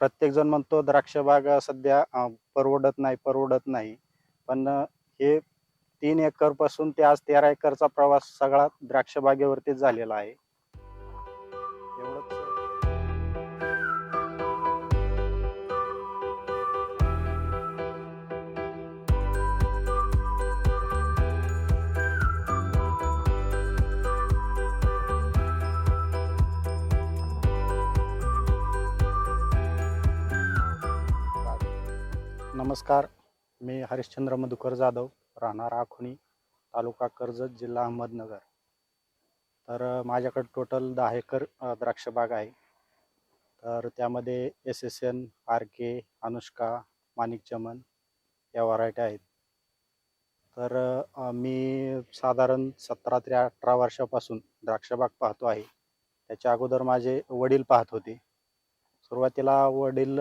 प्रत्येकजण म्हणतो द्राक्ष बाग सध्या परवडत नाही परवडत नाही. पण हे तीन एकरपासून ते आज तेरा एकरचा प्रवास सगळा द्राक्ष बागेवरतीच झालेला आहे. एवढंच. नमस्कार. मी हरिश्चंद्र मधुकर जाधव राहणार आखुणी तालुका कर्जत जिल्हा अहमदनगर. तर माझ्याकडे टोटल दहा एकर द्राक्षबाग आहे. तर त्यामध्ये S S N R K Anushka Manik Chaman या व्हरायटी आहेत. तर मी साधारण सतरा ते अठरा वर्षापासून द्राक्षबाग पाहतो आहे. त्याच्या अगोदर माझे वडील पाहत होते. सुरुवातीला वडील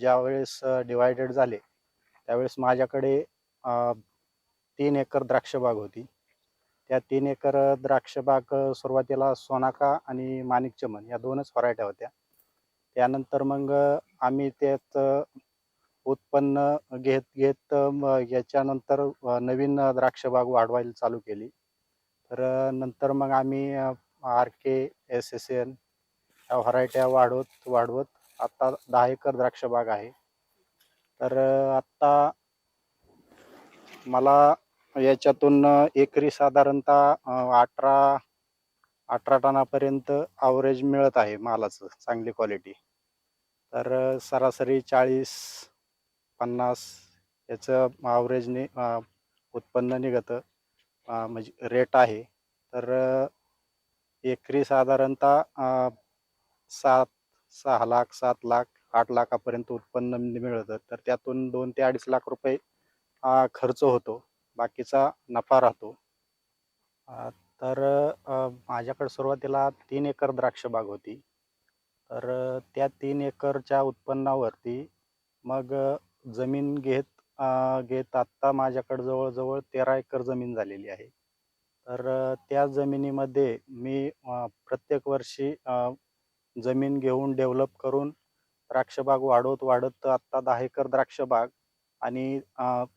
ज्यावेळेस डिवायडेड झाले त्यावेळेस माझ्याकडे तीन एकर द्राक्षबाग होती. त्या तीन एकर द्राक्षबाग सुरुवातीला सोनाका आणि माणिक चमन या दोनच व्हरायट्या होत्या. त्यानंतर मग आम्ही त्यात उत्पन्न घेत घेत याच्यानंतर नवीन द्राक्षबाग वाढवायला चालू केली. तर नंतर मग आम्ही R K S S N या व्हरायट्या वाढवत वाढवत आत्ता दहा एकर द्राक्षबाग आहे. तर आत्ता मला याच्यातून एकरी साधारणतः अठरा अठरा टनापर्यंत ॲव्हरेज मिळत आहे मालाचं चांगली क्वालिटी तर सरासरी चाळीस पन्नास याचं ॲव्हरेजने उत्पन्न निघतं. म्हणजे रेट आहे. तर एकरी साधारणतः सात सहा लाख सात लाख आठ लाखापर्यंत उत्पन्न म्हणजे मिळतं. तर त्यातून दोन ते अडीच लाख रुपये खर्च होतो. बाकीचा नफा राहतो. तर माझ्याकडे सुरुवातीला तीन एकर द्राक्ष बाग होती. तर त्या तीन एकरच्या उत्पन्नावरती मग जमीन घेत घेत आत्ता माझ्याकडे जवळजवळ तेरा एकर जमीन झालेली आहे. तर त्या जमिनीमध्ये मी प्रत्येक वर्षी जमीन घेऊन डेव्हलप करून द्राक्षबाग वाढवत वाढत आत्ता दहा एकर द्राक्षबाग आणि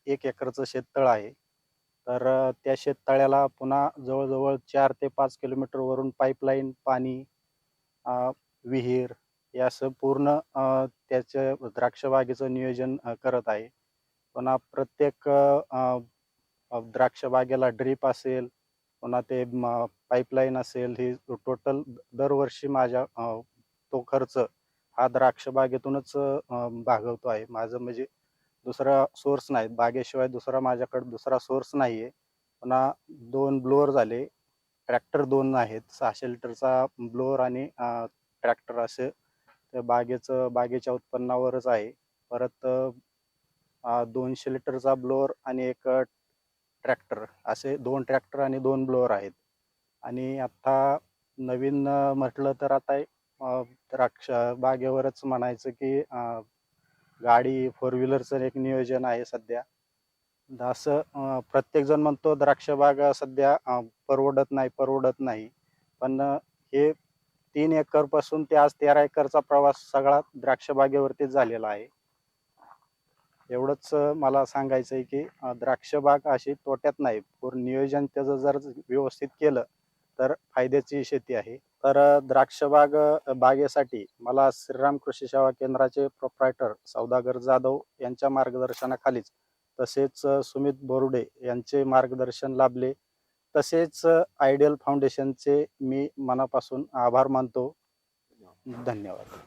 एक एकरचं शेततळ आहे. तर त्या शेततळ्याला पुन्हा जवळजवळ चार ते पाच किलोमीटरवरून पाईपलाईन पाणी विहीर या असं पूर्ण त्याचं द्राक्षबागेचं नियोजन करत आहे. पुन्हा प्रत्येक द्राक्षबागेला ड्रीप असेल पुन्हा ते पाईपलाईन असेल ही टोटल दरवर्षी माझ्या तो खर्च हा द्राक्ष बागेतूनच भागवतो आहे. माझं म्हणजे दुसरा सोर्स नाही. बागेशिवाय दुसरा माझ्याकडे दुसरा सोर्स नाही आहे पुन्हा दोन ब्लोअर झाले. ट्रॅक्टर दोन आहेत. सहाशे लिटरचा ब्लोअर आणि ट्रॅक्टर असे त्या बागेचं बागेच्या उत्पन्नावरच आहे. परत दोनशे लिटरचा ब्लोअर आणि एक ट्रॅक्टर असे दोन ट्रॅक्टर आणि दोन ब्लोअर आहेत. आणि आत्ता नवीन म्हटलं तर आता द्राक्ष बागेवरच म्हणायचं की गाडी फोर व्हीलरचं एक नियोजन आहे सध्या. असं प्रत्येकजण म्हणतो द्राक्षबाग सध्या परवडत नाही परवडत नाही. पण हे तीन एकरपासून ते आज तेरा एकरचा प्रवास सगळा द्राक्षबागेवरतीच झालेला आहे. एवढंच मला सांगायचं आहे की द्राक्षबाग अशी तोट्यात नाही. पूर्ण नियोजन त्याचं जर व्यवस्थित केलं तर फायद्याची शेती आहे. तर द्राक्षबाग बागेसाठी मला श्रीराम कृषी सेवा केंद्राचे प्रोप्रायटर सौदागर जाधव यांच्या मार्गदर्शनाखालीच तसेच सुमित बोरुडे यांचे मार्गदर्शन लाभले. तसेच आयडियल फाउंडेशनचे मी मनापासून आभार मानतो. धन्यवाद.